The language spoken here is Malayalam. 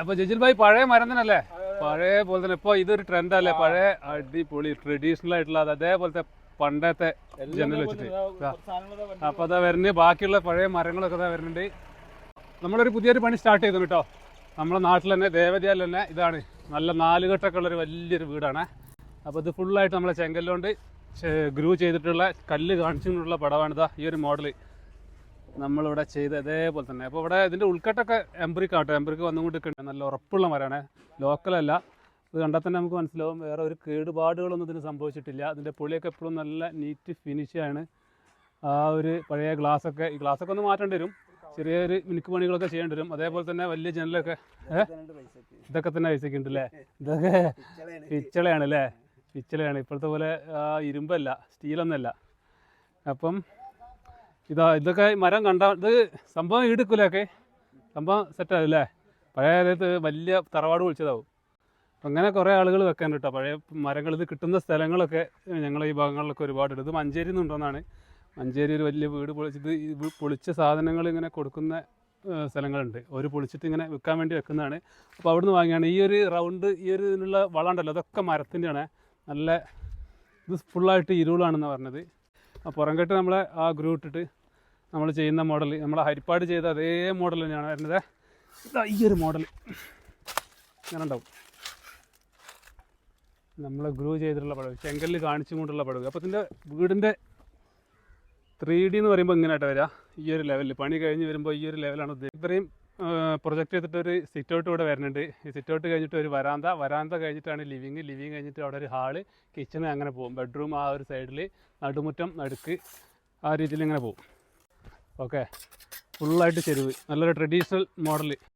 അപ്പൊ ജജിൽ ഭായ് പഴയ മരം തന്നെയല്ലേ പഴയ പോലെ തന്നെ. ഇപ്പൊ ഇതൊരു ട്രെൻഡ് അല്ലേ പഴയ അടിപൊളി ട്രഡീഷണൽ ആയിട്ടുള്ള അത് അതേപോലത്തെ പണ്ടത്തെ ജനൽ വെച്ചിട്ട്. അപ്പൊ അതാ വരുന്നത് ബാക്കിയുള്ള പഴയ മരങ്ങളൊക്കെ അതാ വരുന്നുണ്ട് നമ്മളൊരു പുതിയൊരു പണി സ്റ്റാർട്ട് ചെയ്തു കേട്ടോ. നമ്മളെ നാട്ടിൽ തന്നെ ദേവതയാൽ തന്നെ ഇതാണ്. നല്ല നാലുകെട്ടൊക്കെ ഉള്ളൊരു വലിയൊരു വീടാണ്. അപ്പോൾ ഇത് ഫുള്ളായിട്ട് നമ്മളെ ചെങ്കല്ലുകൊണ്ട് ഗ്രൂ ചെയ്തിട്ടുള്ള കല്ല് കാണിച്ചുകൊണ്ടുള്ള പടമാണിതാ ഈ ഒരു മോഡൽ നമ്മളിവിടെ ചെയ്ത് അതേപോലെ തന്നെ. അപ്പോൾ ഇവിടെ ഇതിന്റെ ഉൾക്കെട്ടൊക്കെ എംബ്രിക്ക് ആട്ടോ. എംബ്രിക്ക് വന്നുകൊണ്ടിരിക്കുന്നുണ്ട് നല്ല ഉറപ്പുള്ള മരമാണ്. ലോക്കലല്ല. ഇത് കണ്ടാൽ തന്നെ നമുക്ക് മനസ്സിലാവും. വേറെ ഒരു കേടുപാടുകളൊന്നും ഇതിന് സംഭവിച്ചിട്ടില്ല. അതിന്റെ പുളിയൊക്കെ എപ്പോഴും നല്ല നീറ്റ് ഫിനിഷാണ് ആ ഒരു പഴയ ഗ്ലാസ്സൊക്കെ ഈ ഗ്ലാസ്സൊക്കെ ഒന്ന് മാറ്റേണ്ടി വരും. ചെറിയൊരു മിനുക്ക് പണികളൊക്കെ ചെയ്യേണ്ടി വരും. അതേപോലെ തന്നെ വലിയ ജനലൊക്കെ ഇതൊക്കെ തന്നെ പൈസക്ക് ഉണ്ട് അല്ലേ ഇതൊക്കെ പിച്ചളയാണ് അല്ലേ പിച്ചളയാണ്. ഇപ്പോഴത്തെ പോലെ ഇരുമ്പല്ല സ്റ്റീലൊന്നല്ല അപ്പം ഇതാ ഇതൊക്കെ മരം കണ്ട ഇത് സംഭവം ഈടുക്കൂലൊക്കെ. സംഭവം സെറ്റാവില്ലേ പഴയ കാലത്ത് വലിയ തറവാട് വിളിച്ചതാവും അപ്പം അങ്ങനെ കുറേ ആളുകൾ വെക്കാൻ കേട്ടോ പഴയ മരങ്ങൾ ഇത് കിട്ടുന്ന സ്ഥലങ്ങളൊക്കെ ഞങ്ങളെ ഈ ഭാഗങ്ങളിലൊക്കെ ഒരുപാടുണ്ട്. ഇത് മഞ്ചേരി നിന്നുണ്ടെന്നാണ് മഞ്ചേരി ഒരു വലിയ വീട് പൊളിച്ചിട്ട് ഈ പൊളിച്ച സാധനങ്ങൾ ഇങ്ങനെ കൊടുക്കുന്ന സ്ഥലങ്ങളുണ്ട്. ഒരു പൊളിച്ചിട്ട് ഇങ്ങനെ വിൽക്കാൻ വേണ്ടി വെക്കുന്നതാണ്. അപ്പോൾ അവിടുന്ന് വാങ്ങിയാണ്. ഈ ഒരു റൗണ്ട് ഈ ഒരു ഇതിനുള്ള വളം ഉണ്ടല്ലോ അതൊക്കെ മരത്തിന്റെയാണ് നല്ല ഇത് ഫുള്ളായിട്ട് ഇരുളാണെന്ന് പറഞ്ഞത്. ആ പുറംകെട്ട് നമ്മളെ ആ ഗ്രൂ ഇട്ടിട്ട് നമ്മൾ ചെയ്യുന്ന മോഡൽ നമ്മൾ ഹരിപ്പാട് ചെയ്ത അതേ മോഡൽ തന്നെയാണ് വരുന്നത്. ഇതാ ഈ ഒരു മോഡൽ. ഇങ്ങനെ ഉണ്ടാവും. നമ്മൾ ഗ്രൂ ചെയ്തിട്ടുള്ള പടവ് ചെങ്കല്ല് കാണിച്ചു കൊണ്ടുള്ള പടവ്. അപ്പോൾ ഇതിന്റെ വീടിന്റെ ത്രീ ഡി എന്ന് പറയുമ്പോൾ ഇങ്ങനെ ആയിട്ട് വരിക ഈ ഒരു ലെവലിൽ പണി കഴിഞ്ഞ് വരുമ്പോൾ ഈ ഒരു ലെവലാണ് ഉദ്ദേശിച്ചത്. ഇത്രയും പ്രൊജക്റ്റ് ചെയ്തിട്ട് ഒരു സിറ്റ് ഔട്ട് ഇവിടെ വരുന്നുണ്ട്. ഈ സിറ്റ് ഔട്ട് കഴിഞ്ഞിട്ട് ഒരു വരാന്ത. വരാന്ത കഴിഞ്ഞിട്ടാണ് ലിവിങ് ലിവിങ് കഴിഞ്ഞിട്ട് അവിടെ ഒരു ഹാൾ കിച്ചൺ അങ്ങനെ പോകും. ബെഡ്റൂം ആ ഒരു സൈഡിൽ നടുമുറ്റം നടുക്ക് ആ രീതിയിൽ ഇങ്ങനെ പോകും. ഓക്കെ. ഫുള്ളായിട്ട് ചെരുവ്. നല്ലൊരു ട്രഡീഷണൽ മോഡൽ